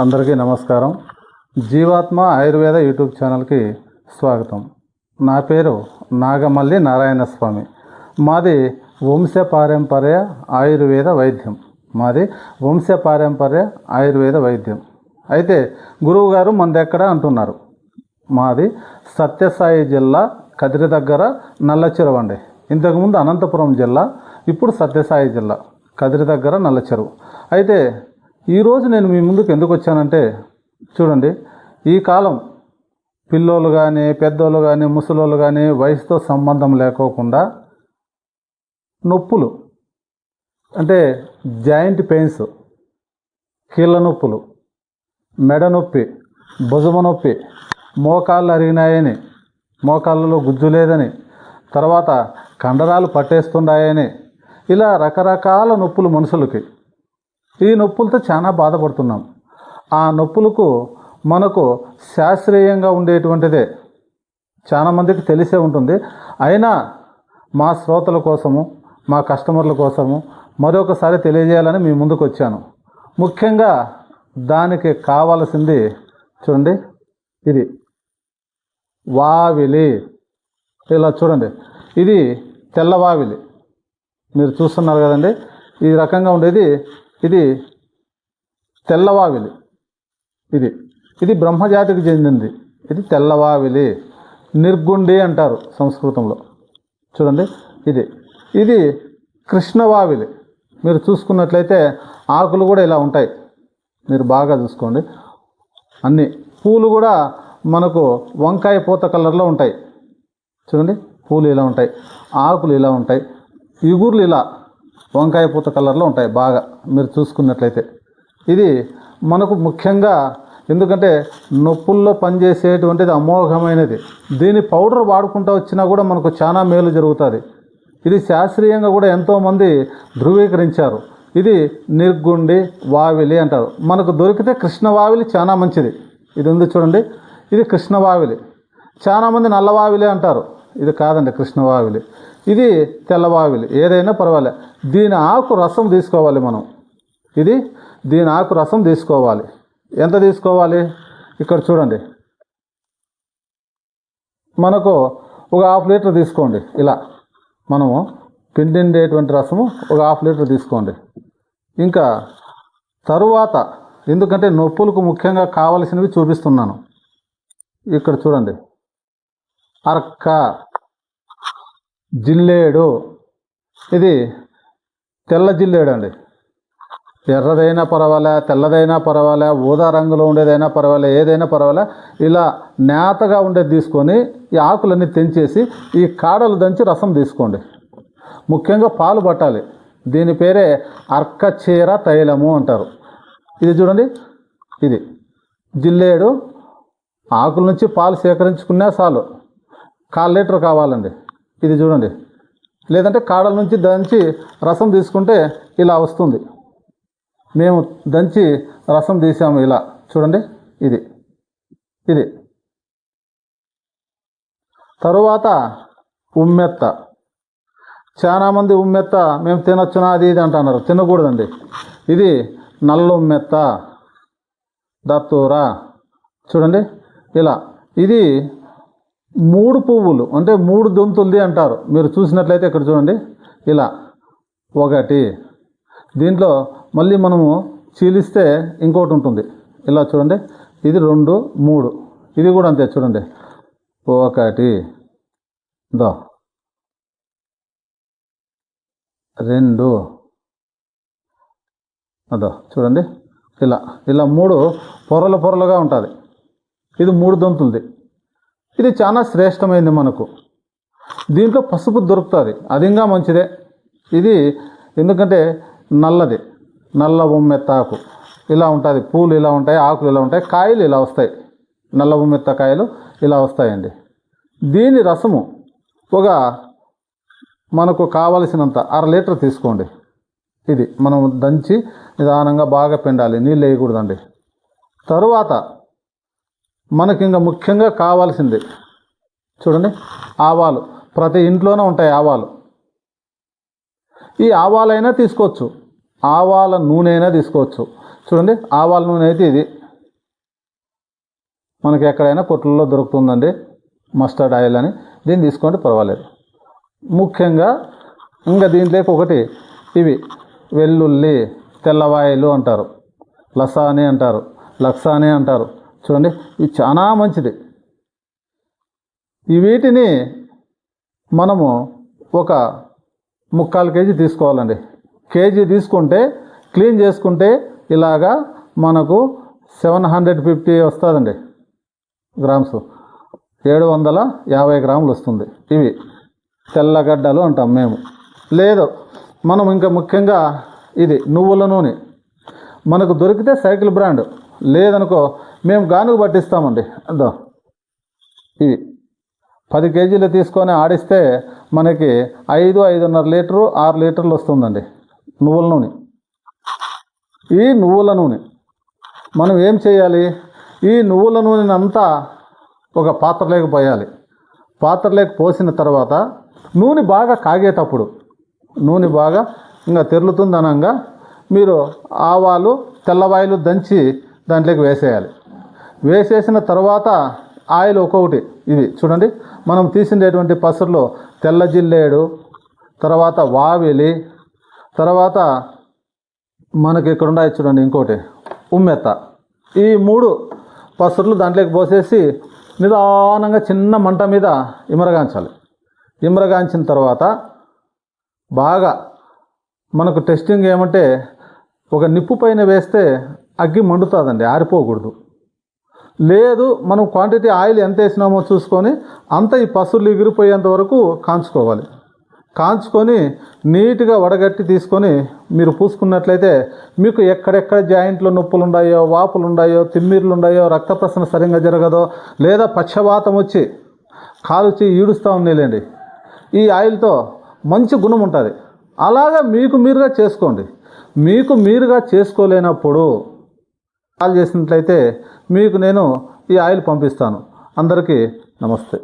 అందరికీ నమస్కారం. జీవాత్మ ఆయుర్వేద యూట్యూబ్ ఛానల్కి స్వాగతం. నా పేరు నాగమల్లి నారాయణ స్వామి. మాది వంశ పారంపర్య ఆయుర్వేద వైద్యం. మాది వంశ పారంపర్య ఆయుర్వేద వైద్యం. అయితే గురువుగారు మందెక్కడ ఎక్కడ అంటున్నారు? మాది సత్యసాయి జిల్లా కదిరి దగ్గర నల్లచెరువండి ఇంతకుముందు అనంతపురం జిల్లా ఇప్పుడు సత్యసాయి జిల్లా కదిరి దగ్గర నల్లచెరువు. అయితే ఈరోజు నేను మీ ముందుకు ఎందుకు వచ్చానంటే చూడండి ఈ కాలం పిల్లోళ్ళు కానీ పెద్దోళ్ళు కానీ ముసలోళ్ళు కానీ వయసుతో సంబంధం లేకోకుండా నొప్పులు అంటే జాయింట్ పెయిన్స్ కీళ్ళ నొప్పులు మెడ నొప్పి భుజమ నొప్పి మోకాళ్ళు అరిగినాయని మోకాళ్ళలో గుజ్జు లేదని తర్వాత కండరాలు పట్టేస్తున్నాయని ఇలా రకరకాల నొప్పులు మనుషులకి. ఈ నొప్పులతో చాలా బాధపడుతున్నాం. ఆ నొప్పులకు మనకు శాస్త్రీయంగా ఉండేటువంటిదే. చాలామందికి తెలిసే ఉంటుంది. అయినా మా శ్రోతల కోసము మా కస్టమర్ల కోసము మరొకసారి తెలియజేయాలని మీ ముందుకు వచ్చాను ముఖ్యంగా దానికి కావాల్సింది చూడండి ఇది వావిలి. ఇలా చూడండి ఇది తెల్లవావిలి. మీరు చూస్తున్నారు కదండి ఈ రకంగా ఉండేది ఇది తెల్లవావిలి. ఇది ఇది బ్రహ్మజాతికి చెందింది. ఇది తెల్లవావిలి. నిర్గుండి అంటారు సంస్కృతంలో. చూడండి ఇది ఇది కృష్ణవావిలి. మీరు చూసుకున్నట్లయితే ఆకులు కూడా ఇలా ఉంటాయి. మీరు బాగా చూసుకోండి. అన్నీ పూలు కూడా మనకు వంకాయ పూత కలర్లో ఉంటాయి. చూడండి పూలు ఇలా ఉంటాయి. ఆకులు ఇలా ఉంటాయి. ఇగుర్లు ఇలా వంకాయ పూత కలర్లో ఉంటాయి బాగా మీరు చూసుకున్నట్లయితే. ఇది మనకు ముఖ్యంగా ఎందుకంటే నొప్పుల్లో పనిచేసేటువంటిది అమోఘమైనది. దీని పౌడర్ వాడుకుంటూ వచ్చినా కూడా మనకు చాలా మేలు జరుగుతుంది. ఇది శాస్త్రీయంగా కూడా ఎంతోమంది ధృవీకరించారు. ఇది నిర్గుండి వావిలి అంటారు. మనకు దొరికితే కృష్ణవావిలి చాలా మంచిది. ఇది ఉంది చూడండి. ఇది కృష్ణవావిలి చాలామంది నల్లవావిలి అంటారు. ఇది కాదండి కృష్ణవావిలి ఇది తెల్లవావిలి. ఏదైనా పర్వాలేదు దీని ఆకు రసం తీసుకోవాలి మనం. ఇది దీని ఆకు రసం తీసుకోవాలి. ఎంత తీసుకోవాలి? ఇక్కడ చూడండి. మనకు ఒక హాఫ్ లీటర్ తీసుకోండి. ఇలా. మనము పిండిండేటువంటి రసము ఒక హాఫ్ లీటర్ తీసుకోండి. ఇంకా తరువాత ఎందుకంటే నొప్పులకు ముఖ్యంగా కావలసినవి చూపిస్తున్నాను. ఇక్కడ చూడండి. అర్క. జిల్లేడు. ఇది తెల్ల జిల్లేడు అండి. ఎర్రదైనా పర్వాలే తెల్లదైనా పర్వాలే ఊదా రంగులో ఉండేదైనా పర్వాలే ఏదైనా పర్వాలే. ఇలా నేతగా ఉండేది తీసుకొని ఈ ఆకులన్నీ తెంచేసి ఈ కాడలు దంచి రసం తీసుకోండి. ముఖ్యంగా పాలు పట్టాలి. దీని పేరే అర్కచీర తైలము అంటారు. ఇది చూడండి. ఇది జిల్లేడు. ఆకుల నుంచి పాలు సేకరించుకున్నా చాలు. కాల్ లీటర్ కావాలండి. ఇది చూడండి. లేదంటే కాడల నుంచి దంచి రసం తీసుకుంటే ఇలా వస్తుంది. మేము దంచి రసం తీసాము ఇలా. చూడండి ఇది. ఇది. తరువాత ఉమ్మెత్త. చాలామంది ఉమ్మెత్త మేము తినొచ్చునా? అది ఇది అంటున్నారు. తినకూడదండి. ఇది నల్ల ఉమ్మెత్త. దత్తూర. చూడండి ఇలా. ఇది మూడు పువ్వులు అంటే మూడు దొంతులది అంటారు. మీరు చూసినట్లయితే ఇక్కడ చూడండి. ఇలా ఒకటి. దీంట్లో మళ్ళీ మనము చీలిస్తే ఇంకోటి ఉంటుంది. ఇలా చూడండి. ఇది రెండు మూడు. ఇది కూడా అంతే చూడండి. ఒకటి. దో. రెండు. అదో చూడండి. ఇలా ఇలా మూడు పొరలు పొరలుగా ఉంటుంది. ఇది మూడు దొంతులది. ఇది చాలా శ్రేష్టమైంది మనకు. దీంట్లో పసుపు దొరుకుతుంది. అది ఇంకా మంచిదే. ఇది ఎందుకంటే నల్లది. నల్ల ఉమ్మెత్తాకు ఇలా ఉంటుంది. పూలు ఇలా ఉంటాయి ఆకులు ఇలా ఉంటాయి కాయలు ఇలా వస్తాయి. నల్ల ఉమ్మెత్త కాయలు ఇలా వస్తాయండి. దీని రసము ఒక మనకు కావలసినంత అర లీటర్ తీసుకోండి. ఇది మనం దంచి నిదానంగా బాగా పిండాలి. నీళ్ళు వేయకూడదండి. తరువాత మనకి ఇంకా ముఖ్యంగా కావాల్సింది చూడండి ఆవాలు. ప్రతి ఇంట్లోనే ఉంటాయి ఆవాలు. ఈ ఆవాలైనా తీసుకోవచ్చు. ఆవాల నూనె అయినా తీసుకోవచ్చు. చూడండి ఆవాల నూనె అయితే ఇది. మనకి ఎక్కడైనా కొట్లలో దొరుకుతుందండి మస్టర్డ్ ఆయిల్ అని. దీన్ని తీసుకోండి పర్వాలేదు. ముఖ్యంగా ఇంకా దీంట్లోకి ఒకటి ఇవి వెల్లుల్లి తెల్లవాయలు అంటారు. లసాని అంటారు లక్సాని అంటారు. చూడండి ఇది చాలా మంచిది. ఈ వీటిని మనము ఒక ముక్కాలు కేజీ తీసుకోవాలండి. కేజీ తీసుకుంటే క్లీన్ చేసుకుంటే ఇలాగా మనకు సెవెన్ హండ్రెడ్ ఫిఫ్టీ వస్తుందండి గ్రామ్స్. ఏడు వందల యాభై గ్రాములు వస్తుంది. ఇవి తెల్లగడ్డలు అంటాం మేము. లేదు మనం ఇంకా ముఖ్యంగా ఇది నువ్వుల నూనె. మనకు దొరికితే సైకిల్ బ్రాండ్. లేదనుకో మేము గానుగు పట్టిస్తామండి. అదో. ఇవి. పది కేజీలు తీసుకొని ఆడిస్తే మనకి ఐదు ఐదున్నర లీటరు ఆరు లీటర్లు వస్తుందండి. నువ్వుల నూనె. ఈ నువ్వుల నూనె. మనం ఏం చేయాలి? ఈ నువ్వుల నూనెని అంతా ఒక పాత్రలోకి పోయాలి. పాత్రలోకి పోసిన తర్వాత నూనె బాగా కాగేటప్పుడు నూనె బాగా ఇంకా తెరులుతుంది అనగా మీరు ఆవాలు తెల్లవాయిలు దంచి దాంట్లోకి వేసేయాలి. వేసేసిన తర్వాత ఆయిల్ ఒక్కొక్కటి. ఇది చూడండి. మనం తీసినటువంటి పసరులో తెల్ల జిల్లేడు తర్వాత వావిలి తర్వాత మనకి ఇక్కడ ఉన్నాయి చూడండి ఇంకోటి ఉమ్మెత్త. ఈ మూడు పసరులు దాంట్లోకి పోసేసి నిదానంగా చిన్న మంట మీద ఇమరగాంచాలి. ఇమరగాంచిన తర్వాత బాగా మనకు టెస్టింగ్ ఏమంటే ఒక నిప్పు పైన వేస్తే అగ్గి మండుతుందండి ఆరిపోకూడదు. లేదు మనం క్వాంటిటీ ఆయిల్ ఎంత వేసినామో చూసుకొని అంత ఈ పసులు ఎగిరిపోయేంత వరకు కాంచుకోవాలి. కాంచుకొని నీట్గా వడగట్టి తీసుకొని మీరు పూసుకున్నట్లయితే మీకు ఎక్కడెక్కడ జాయింట్లో నొప్పులు ఉన్నాయో వాపులు ఉన్నాయో తిమ్మిర్లు ఉన్నాయో రక్త ప్రసరణ సరిగ్గా జరగదో లేదా పక్షవాతం వచ్చి కాలుచి ఈడుస్తూ ఉండేలేండి ఈ ఆయిల్తో మంచి గుణం ఉంటుంది. అలాగా మీకు మీరుగా చేసుకోండి. మీకు మీరుగా చేసుకోలేనప్పుడు కాల్ చేసినట్లయితే మీకు నేను ఈ ఆయిల్ పంపిస్తాను. అందరికీ నమస్తే.